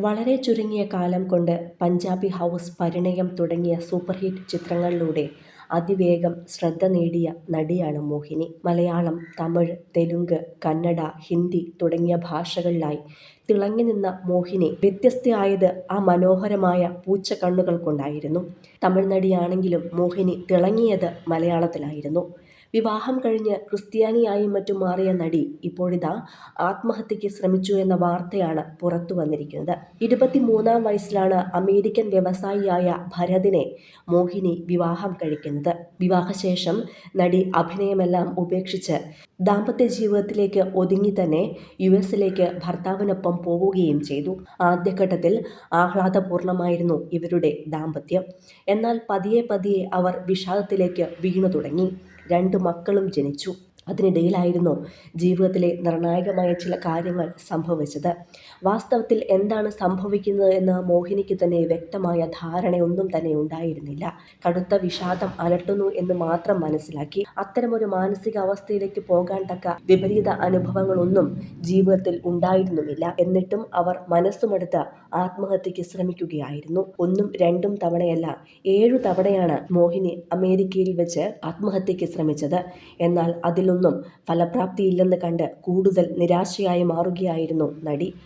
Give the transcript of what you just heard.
വളരെ ചുരുങ്ങിയ കാലം കൊണ്ട് പഞ്ചാബി ഹൗസ് പരിണയം തുടങ്ങിയ സൂപ്പർ ഹിറ്റ് ചിത്രങ്ങളിലൂടെ അതിവേഗം ശ്രദ്ധ നേടിയ നടിയാണ് മോഹിനി. മലയാളം, തമിഴ്, തെലുങ്ക്, കന്നഡ, ഹിന്ദി തുടങ്ങിയ ഭാഷകളിലായി തിളങ്ങിനിന്ന മോഹിനി വ്യത്യസ്തയായത് ആ മനോഹരമായ പൂച്ച കണ്ണുകൾ കൊണ്ടായിരുന്നു. തമിഴ്നടിയാണെങ്കിലും മോഹിനി തിളങ്ങിയത് മലയാളത്തിലായിരുന്നു. വിവാഹം കഴിഞ്ഞ് ക്രിസ്ത്യാനിയായും മറ്റും മാറിയ നടി ഇപ്പോഴിതാ ആത്മഹത്യയ്ക്ക് ശ്രമിച്ചു എന്ന വാർത്തയാണ് പുറത്തു വന്നിരിക്കുന്നത് ഇരുപത്തിമൂന്നാം വയസ്സിലാണ് അമേരിക്കൻ വ്യവസായിയായ ഭരതിനെ മോഹിനി വിവാഹം കഴിക്കുന്നത്. വിവാഹശേഷം നടി അഭിനയമെല്ലാം ഉപേക്ഷിച്ച് ദാമ്പത്യജീവിതത്തിലേക്ക് യു എസിലേക്ക് ഭർത്താവിനൊപ്പം പോവുകയും ചെയ്തു. ആദ്യഘട്ടത്തിൽ ആഹ്ലാദപൂർണമായിരുന്നു ഇവരുടെ ദാമ്പത്യം. എന്നാൽ പതിയെ പതിയെ അവർ വിഷാദത്തിലേക്ക് വീണു തുടങ്ങി രണ്ട് മക്കളും ജനിച്ചു. അതിനിടയിലായിരുന്നു ജീവിതത്തിലെ നിർണായകമായ ചില കാര്യങ്ങൾ സംഭവിച്ചത്. വാസ്തവത്തിൽ എന്താണ് സംഭവിക്കുന്നത് എന്ന് മോഹിനിക്ക് തന്നെ വ്യക്തമായ ധാരണയൊന്നും തന്നെ ഉണ്ടായിരുന്നില്ല. കടുത്ത വിഷാദം അലട്ടുന്നു എന്ന് മാത്രം മനസ്സിലാക്കി. അത്തരമൊരു മാനസികാവസ്ഥയിലേക്ക് പോകാൻ തക്ക വിപരീത അനുഭവങ്ങളൊന്നും ജീവിതത്തിൽ ഉണ്ടായിരുന്നുമില്ല. എന്നിട്ടും അവർ മനസ്സുമെടുത്ത് ആത്മഹത്യയ്ക്ക് ശ്രമിക്കുകയായിരുന്നു. ഒന്നും രണ്ടും തവണയല്ല ഏഴു തവണയാണ് മോഹിനി അമേരിക്കയിൽ വെച്ച് ആത്മഹത്യയ്ക്ക് ശ്രമിച്ചത്. എന്നാൽ അതിലൊന്നും ഫലപ്രാപ്തിയില്ലെന്ന് കണ്ട് കൂടുതൽ നിരാശയായി മാറുകയായിരുന്നു നടി.